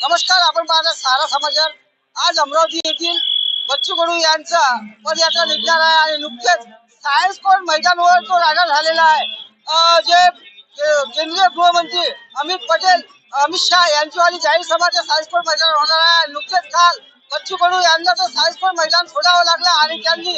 नमस्कार आपण पाहता सारा समाचार. आज अमरावती येथील बच्चू कडू यांचा पदयात्रा निघणार आहे आणि नुकतेच सायन्स कोर्ट मैदानावर तो राडा झालेला आहे. जे केंद्रीय गृहमंत्री अमित पटेल अमित शहा यांची आणि जाहीर सभा सायन्स कोर्ट मैदानावर होणार आहे. नुकतेच काल बच्चू कडू यांना तर सायन्स कोर्ट मैदान सोडावं लागलं आणि त्यांनी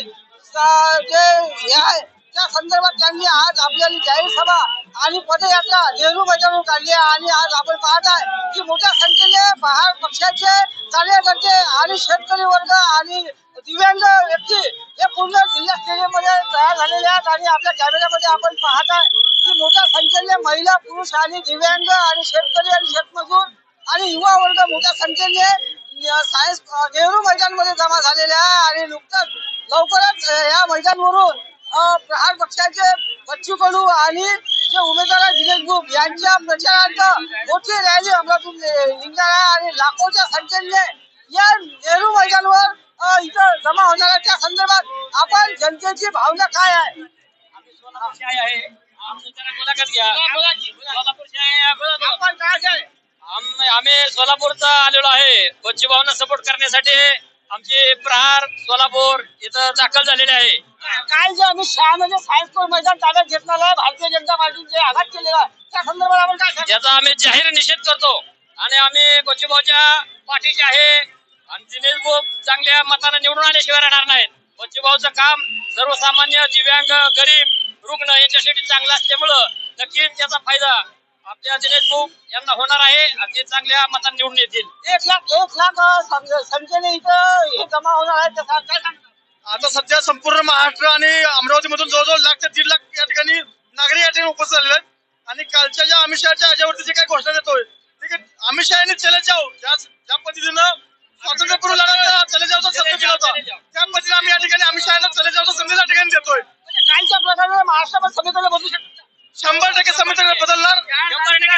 जे हे आहे त्या संदर्भात त्यांनी आज आपल्याला जाहीर सभा आणि पदयात्रा नेहरू मैदानावर काढली आहे. आणि आज आपण पाहत आहे की मोठ्या संख्येने बाहेर पक्षाचे कार्यकर्ते आणि शेतकरी वर्ग आणि दिव्यांग व्यक्ती हे पूर्ण जिल्हा स्टेडियममध्ये तयार झालेले आहेत. आणि आपल्या कॅमेऱ्यामध्ये आपण पाहत आहे की मोठ्या संख्येने महिला पुरुष आणि दिव्यांग आणि शेतकरी आणि शेतमजूर आणि युवा वर्ग मोठ्या संख्येने सायन्स नेहरू मैदानमध्ये जमा झालेले आहे. आणि नुकतंच लवकरच या मैदानवरून प्रहार पक्षाचे बच्चू कडू आणि जे उमेदवार दिनेश बुक यांच्या प्रचारार्थ मोठी रॅली अमरावतीत निघणार आहे आणि लाखोच्या संख्येने या नेहरू मैदानावर इथं जमा होणार आहे त्या संदर्भात आपण जनतेची भावना काय आहे? आपण काय आहे? आम- आम्ही सोलापूरचा आलेलो आहे. बच्चू भाऊंना सपोर्ट करण्यासाठी आमचे प्रहार सोलापूर इथं दाखल झालेले आहे. काय जे अमित शहाने जे सायन्स कोर्ट मैदान ताब्यात घेतलेलं भारतीय जनता पार्टीचे आघात केलेला त्या संदर्भात आपण काय? याचा आम्ही जाहीर निषेध करतो आणि आम्ही बच्चू भाऊच्या पाठीचे आहे. आणि दिनेश भाऊ चांगल्या मताने निवडून आल्याशिवाय राहणार नाहीत. बच्चू भाऊचं काम सर्वसामान्य दिव्यांग गरीब रुग्ण यांच्यासाठी चांगलं असल्यामुळं नक्कीच त्याचा फायदा आपल्या दिनेश भाऊ यांना होणार आहे आणि ते चांगल्या मताने निवडून येतील. एक लाख एक लाख संख्येने इथं हे जमा होणार आहे त्याचा काय सांगता? आता सध्या संपूर्ण महाराष्ट्र आणि अमरावतीमधून जवळजवळ लाख ते दीड लाख या ठिकाणी नागरिक या ठिकाणी उपस्थित झालेले आहेत. आणि कालच्या ज्या अमित शहाच्या ह्याच्यावरती जे काही घोषणा देतोय ठीक आहे? अमित शहा यांनी चले जाऊ ज्या पद्धतीनं स्वातंत्र्यपूर्व लढा चले जाऊचा शब्द दिला होता. त्या पद्धतीने आम्ही या ठिकाणी अमित शहा चले जाऊचा संदेश या ठिकाणी देतोय. म्हणजे कालच्या प्रकारे महाराष्ट्रामध्ये समीकरण बदलू शकतात शंभर टक्के समिती बदलणार.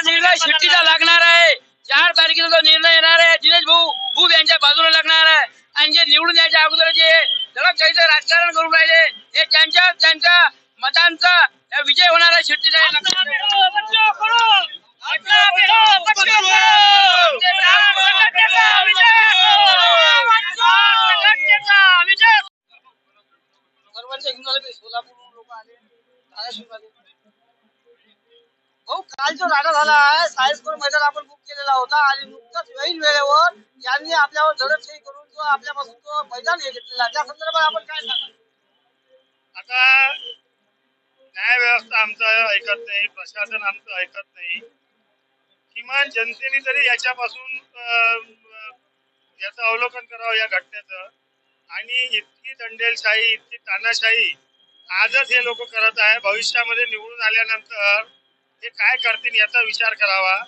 निर्णय शिट्टीचा लागणार आहे. चार तारखेला तो निर्णय येणार आहे दिनेश भाऊ भूप यांच्या बाजूला लागणार आहे. आणि जे निवडून यायच्या अगोदर जे दडपशाहीचं राजकारण करून राहिले. हे त्यांच्या त्यांच्या मतांचा विजय होणार आले भाऊ काल जो राडा झाला सायन्स कोर्ट मैदान आपण बुक केलेला होता आणि नुकताच वेळी वेळेवर यांनी आपल्यावर दडपशाही करून तो आपल्यापासून तो मैदान हे घेतलेला त्या संदर्भात आपण काय सांगाल आता न्याय व्यवस्था आमचं ऐकत नाही प्रशासन आमचं ऐकत नाही. किमान जनतेने तरी याच्यापासून याचं अवलोकन करावं या घटनेचं. आणि इतकी दंडेलशाही इतकी तानाशाही आजच हे लोक करत आहे. भविष्यामध्ये निवडून आल्यानंतर हे काय करतील याचा विचार करावा.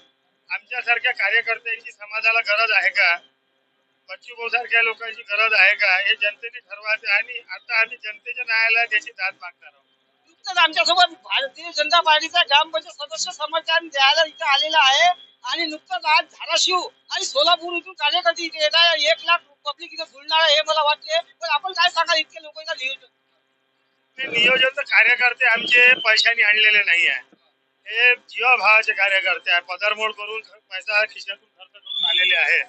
आमच्यासारख्या कार्यकर्त्यांची समाजाला गरज आहे का? बच्चू भाऊ सारख्या लोकांची गरज आहे का? हे जनतेने ठरवायचं आणि आता आम्ही जनतेच्या न्यायालयात याची दाद मागणार आहोत. नुकतंच आमच्यासोबत भारतीय जनता पार्टीचा ग्रामपंचायत सदस्य समर्थन द्यायला इथं आलेला आहे. आणि नुकतंच आज धाराशिव आणि सोलापूर इथून कार्यकर्ते इथे येत आहे. एक लाख पब्लिक इथे जुळणार आहे हे मला वाटते. पण आपण काय सांगाल इतके लोक नियोजन? ते नियोजन तर कार्यकर्ते आमचे पैशाने आणलेले नाही आहे. हे जीवाभावाचे कार्यकर्ते आहे. पदरमोड करून पैसा खिशातून खर्च करून आलेले आहे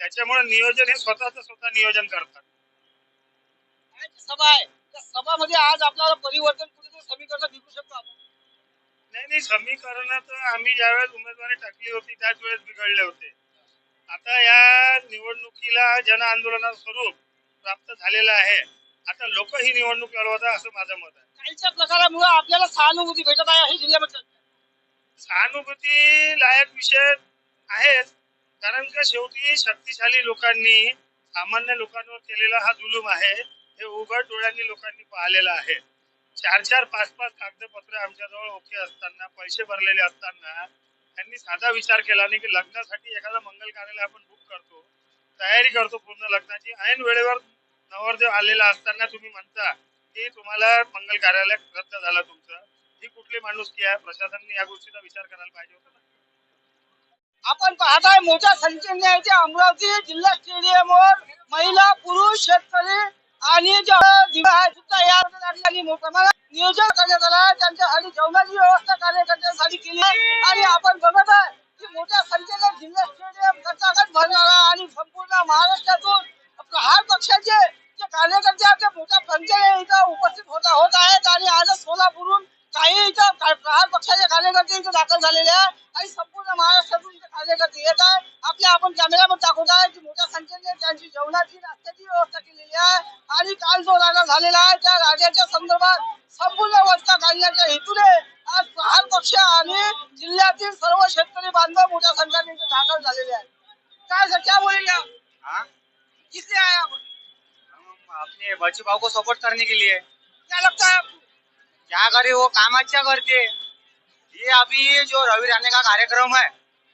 त्याच्यामुळे नियोजन हे स्वतःच स्वतः नियोजन करतात. सभा आहे. त्या सभामध्ये आज आपल्याला परिवर्तन कुठेतरी समीकरण बिघडू शकतो आपण. नाही नाही समीकरण तर आम्ही ज्यावेळेस उमेदवारी टाकली होती त्याच वेळेस बिघडले होते. आता या निवडणुकीला जन आंदोलनाचं स्वरूप प्राप्त झालेलं आहे. आता लोक ही निवडणूक लढवतात असं माझं मत आहे. कालच्या प्रकारामुळे आपल्याला सहानुभूती भेटत आहे हे जिल्ह्यामध्ये. सहानुभूती लायक विषय आहेत कारण का शेवटी शक्तिशाली लोकांनी सामान्य लोकांवर केलेला हा जुलूम आहे हे उघड डोळ्यांनी लोकांनी पाहिलेलं आहे. चार चार पाच पाच कागदपत्र आमच्याजवळ ओके असताना पैसे भरलेले असताना त्यांनी साधा विचार केला नाही की लग्नासाठी एखादा मंगल कार्यालय आपण बुक करतो तयारी करतो पूर्ण लग्नाची. ऐन वेळेवर नवरदेव आलेला असताना तुम्ही म्हणता की तुम्हाला मंगल कार्यालय रद्द झाला तुमचं. ही कुठली माणूस की आहे? प्रशासनाने या गोष्टीचा विचार करायला पाहिजे होता ना. आपण पाहताय मोठ्या संख्येने इथे अमरावती जिल्हा स्टेडियम वर महिला पुरुष शेतकरी आणि नियोजन करण्यात आलं त्यांच्यासाठी जेवणाची व्यवस्था कार्यकर्त्यांसाठी केली आहे. आणि आपण बघत आहे की मोठ्या संख्येने जिल्हा स्टेडियम गटागट पोट भरणारा आणि संपूर्ण महाराष्ट्रातून प्रहार पक्षाचे जे कार्यकर्ते आहेत ते मोठ्या संख्येने इथं उपस्थित होता होत आहेत आणि आजच सोलापूरहून काही इथं का- प्रहार पक्षाचे कार्यकर्ते इथे दाखल झालेले आहे आणि संपूर्ण महाराष्ट्रातून इथे कार्यकर्ते येत आहे आपल्या आपण कॅमेऱ्यामध्ये दाखवत आहे की मोठ्या संख्येने त्यांची जेवणाची नाश्त्याची व्यवस्था केलेली आहे आणि काल जो राजा झालेला आहे त्या राजाच्या संदर्भात संपूर्ण व्यवस्था काढण्याच्या हेतूने आज प्रहार पक्ष आणि जिल्ह्यातील सर्व शेतकरी बांधव मोठ्या संख्येने दाखल झालेले आहेत. काय सर क्या बोलेंगे आप? हाँ? किससे आए आप? हम अपने बच्चे भाव को सपोर्ट करने के लिए। क्या लगता है आपको? क्या करे वो? काम अच्छा करते। ये अभी जो रवि राणे का कार्यक्रम है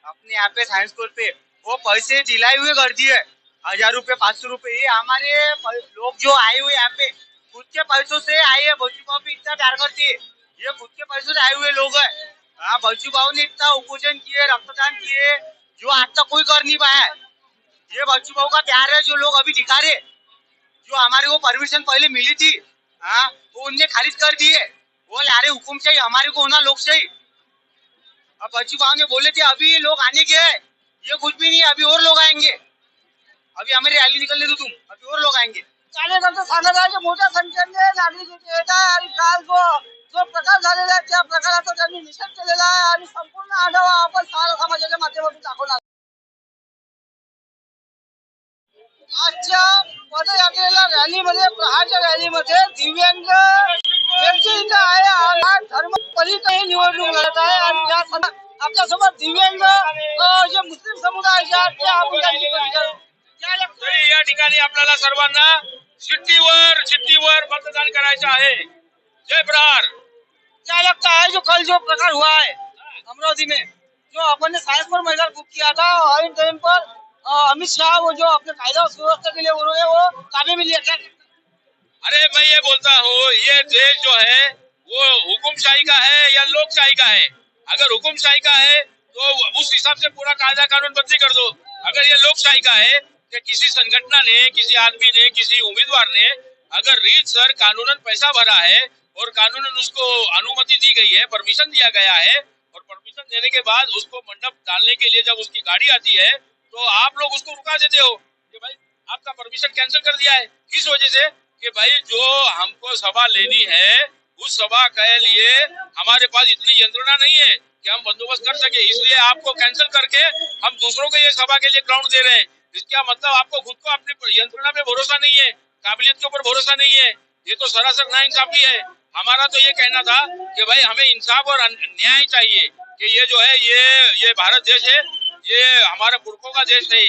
अपने यहाँ पे साइंस स्कूल पे वो पैसे दिलाए हुए कर दिए। हजार रुपए पाँच सौ रुपए ये हमारे लोग जो आए हुए यहाँ पे खुद के पैसों से आए हैं बच्चू भाव भी इतना प्यार करती है। ये खुद के पैसों से आए हुए लोग है। हाँ बच्चू भाव ने इतना उपोषण किए रक्तदान किए जो आज तक कोई कर नहीं पाया ये बच्चू भाव का प्यार है जो लोग अभी दिखा रहे जो हमारे को परमिशन पहले मिली थी हाँ वो उनने खारिज कर दिए। वो ला रहे हुकुम चाहिए हमारे को होना लोग चाहिए। अब बच्चू भाव ने बोले थे अभी लोग आने के हैं ये कुछ भी नहीं है, अभी और लोग आएँगे। अभी हमारी रैली निकलने दो तुम अभी और लोग आएँगे। कार्यकर्ते सांगत मोठ्या संख्येने नागरिक इथे येत आहे आणि काल जो जो प्रकार झालेला आहे त्या प्रकाराचा त्यांनी निषेध केलेला आहे आणि संपूर्ण आढावा आपण सारा समाजाच्या माध्यमातून दाखवणार आजच्या पदयात्रेला रॅलीमध्ये प्रहारच्या रॅलीमध्ये दिव्यांग व्यक्ती इथं आहे धर्म पलीकडे निवडणूक लढत आहे आणि या सं- आपल्यासोबत दिव्यांग जे मुस्लिम समुदायाचे आहेत ते आपण या ठिकाणी आपल्याला सर्वांना शिट्टीवर शिट्टीवर मतदान करायचं आहे. जय प्रहार क्या लगता है जो कल जो प्रकार हुआ है अमरावती में जो अपन ने साइंस पर मैदान बुक किया था और टाइम पर अमित शाह वो जो अपने कायदा और सुव्यवस्था के लिए उन्होंने वो काबे में लिया क्या? अरे मैं ये बोलता हूँ ये देश जो है वो हुकुमशाही का है या लोकशाही का है? अगर हुकुमशाही का है तो उस हिसाब से पूरा कायदा कानून बंदी कर दो। अगर ये लोकशाही का है कि किसी संगठन ने, किसी आदमी ने, किसी उम्मीदवार ने, अगर रीत सर कानूनन पैसा भरा है और कानूनन उसको अनुमति दी गई है परमिशन दिया गया है, और परमिशन देने के बाद उसको मंडप डालने के लिए जब उसकी गाड़ी आती है तो आप लोग उसको रुका देते हो कि भाई आपका परमिशन कैंसिल कर दिया है। किस वजह से कि भाई जो हमको सभा लेनी है, उस सभा के लिए हमारे पास इतनी यंत्रणा नहीं है कि हम बंदोबस्त कर सके। इसलिए आपको कैंसिल करके हम दूसरों को ये सभा के लिए ग्राउंड दे रहे हैं। इसका मतलब? आपको खुद को अपने यंत्रणा पे भरोसा नहीं है। काबिलियत के ऊपर भरोसा नहीं है। ये तो सरासर नाइंसाफी है। हमारा तो ये कहना था कि भाई हमें इंसाफ और न्याय चाहिए कि ये जो है, ये ये भारत देश है, ये हमारे पुरखों का देश है।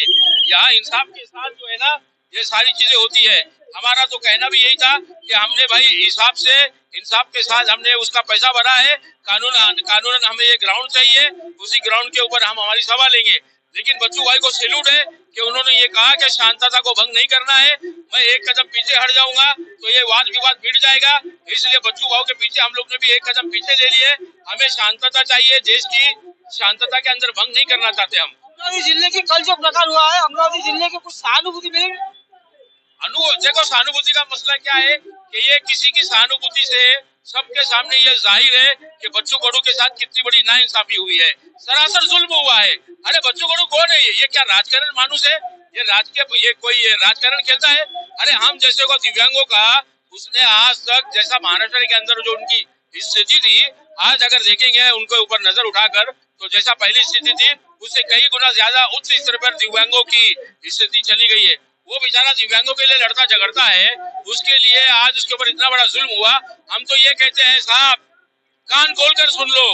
यहाँ इंसाफ के साथ जो है ना, ये सारी चीज़ें होती है। हमारा तो कहना भी यही था कि हमने भाई हिसाब से, इंसाफ के साथ हमने उसका पैसा भरा है। कानून कानून हमें ये ग्राउंड चाहिए। उसी ग्राउंड के ऊपर हम हमारी सभा लेंगे। लेकिन बच्चू भाई को सैल्यूट है कि उन्होंने ये कहा कि शांतता को भंग नहीं करना है। मैं एक कदम पीछे हट जाऊँगा तो ये वाद विवाद मिट जाएगा। इसलिए बच्चू भाव के पीछे हम लोग ने भी एक कदम पीछे ले लिए। हमें शांतता चाहिए देश की। शांतता के अंदर भंग नहीं करना चाहते हम। अमरावती ज़िले की कल जो प्रकार हुआ है अमरावती ज़िले के कुछ सहानुभूति मिलेगी अनु देखो सहानुभूति का मसला क्या है कि ये किसी की सहानुभूति से सबके सामने ये ज़ाहिर है कि बच्चू गड़ू के साथ कितनी बड़ी नाइंसाफी हुई है। सरासर जुल्म हुआ है। अरे बच्चू गड़ू कौन है ये? ये क्या राजकारण मानुस है? ये राजकीय, ये कोई ये राजकारण खेलता है? अरे हम जैसे को दिव्यांगों का, उसने आज तक जैसा महाराष्ट्र के अंदर जो उनकी स्थिति थी, आज अगर देखेंगे उनके ऊपर नज़र उठाकर तो जैसा पहली स्थिति थी, उससे कई गुना ज़्यादा उच्च स्तर पर दिव्यांगों की स्थिति चली गई है। वो बेचारा दिव्यांगों के लिए लड़ता झगड़ता है, उसके लिए आज उसके ऊपर इतना बड़ा जुल्म हुआ, हम तो ये कहते हैं, साहब, कान खोल कर सुन लो।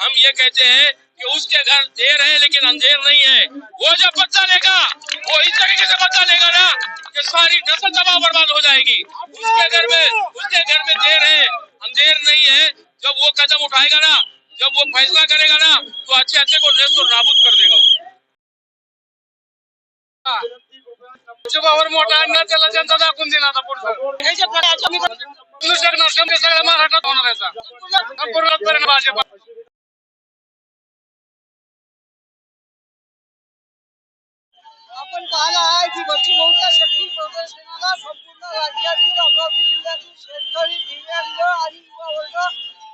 हम ये कहते हैं कि उसके घर देर है, लेकिन अंधेर नहीं है। वो जब बच्चा लेगा वो इस तरीके से बच्चा लेगा ना, कि सारी नस्ल तबाह बर्बाद हो जाएगी। उसके घर में, उसके घर में देर है, अंधेर नहीं है। जब वो कदम उठाएगा ना, जब वो फैसला करेगा ना तो अच्छे अच्छे को नेस्त नाबूद कर देगा वो। भावावर मोठा अण्णा त्याला जनता दाखवून दिला आता पुढचं. बोलू शकणार शंभर सगळ्या महाराष्ट्रात होणार याचा संपूर्ण परिणाम भाजपा. आपण पाहिलं आहे की बच्चू भाऊच्या शक्ती प्रदर्शनाला संपूर्ण राज्यातील अमरावती जिल्ह्यातील शेतकरी दिव्यांग आणि युवा वर्ग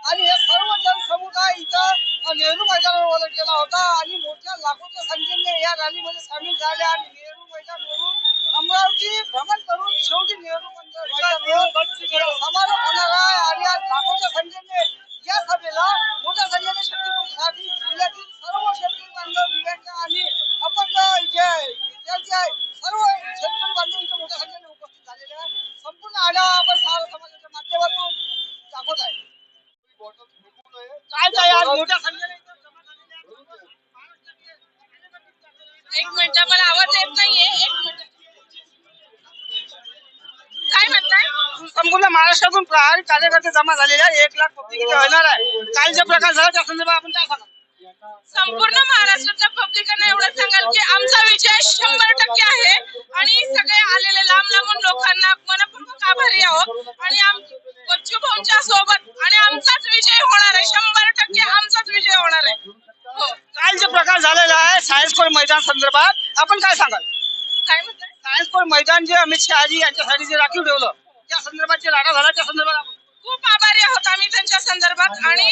आणि हे सर्व जनसमुदाय इथं नेहरू मैदानावर ओळख केला होता आणि मोठ्या लाखोच्या संख्येने या रॅलीमध्ये सामील झाल्या आणि नेहरू मैदानवरून भ्रमण करून शेवटी नेहरू समारोप होणार आहे आणि आज लाखोच्या संख्येने या सभेला मोठ्या संख्येने जिल्ह्यातील सर्व शेतकरी बांधव आणि अपंग जे विद्यार्थी आहे सर्व शेतकरी बांधव इथे मोठ्या संख्येने उपस्थित झालेले आहे संपूर्ण आढावा आपण समाजाच्या माध्यमातून दाखवत आहे. काय काय आज मोठ्या संख्येने एक मिनिट संपूर्ण महाराष्ट्रातून प्रहारी कार्यकर्ते जमा झालेले आहे एक लाख पब्लिक इथे होणार आहे. काय जे प्रकार झाला त्या संदर्भात आपण काय सांगा संपूर्ण महाराष्ट्राच्या पब्लिकांना एवढं सांगाल की आमचा विजय शंभर टक्के आहे. आणि सगळे आलेले लांब लांबून लोकांना मनपूर्वक आभारी आहोत. आणि आम बच्चू भाऊंच्या सोबत आणि आमचाच विजय होणार आहे. शंभर टक्के आमचाच विजय होणार आहे. हो. काल जे प्रकार झालेला आहे सायन्स कोर मैदान संदर्भात. आपण काय सांगाल? काय म्हणताय? सायन्स कोर मैदान जे अमित शहाजी यांच्यासाठी जे राखीव ठेवलं त्या संदर्भात राडा झाला त्या संदर्भात खूप आभारी आहोत आम्ही त्यांच्या संदर्भात आणि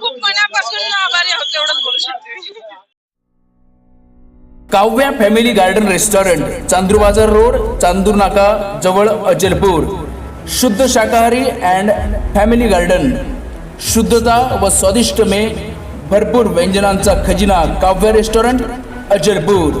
खूप मनापासून आभारी आहोत एवढंच बोलू शकते. Kavya family garden restaurant Chandur Bazar road Chandur नाका जवळ अजलपूर. शुद्ध शाकाहारी अँड फॅमिली गार्डन. शुद्धता व स्वादिष्ट में भरपूर व्यंजनांचा खजिना काव्य रेस्टॉरंट अजलपूर.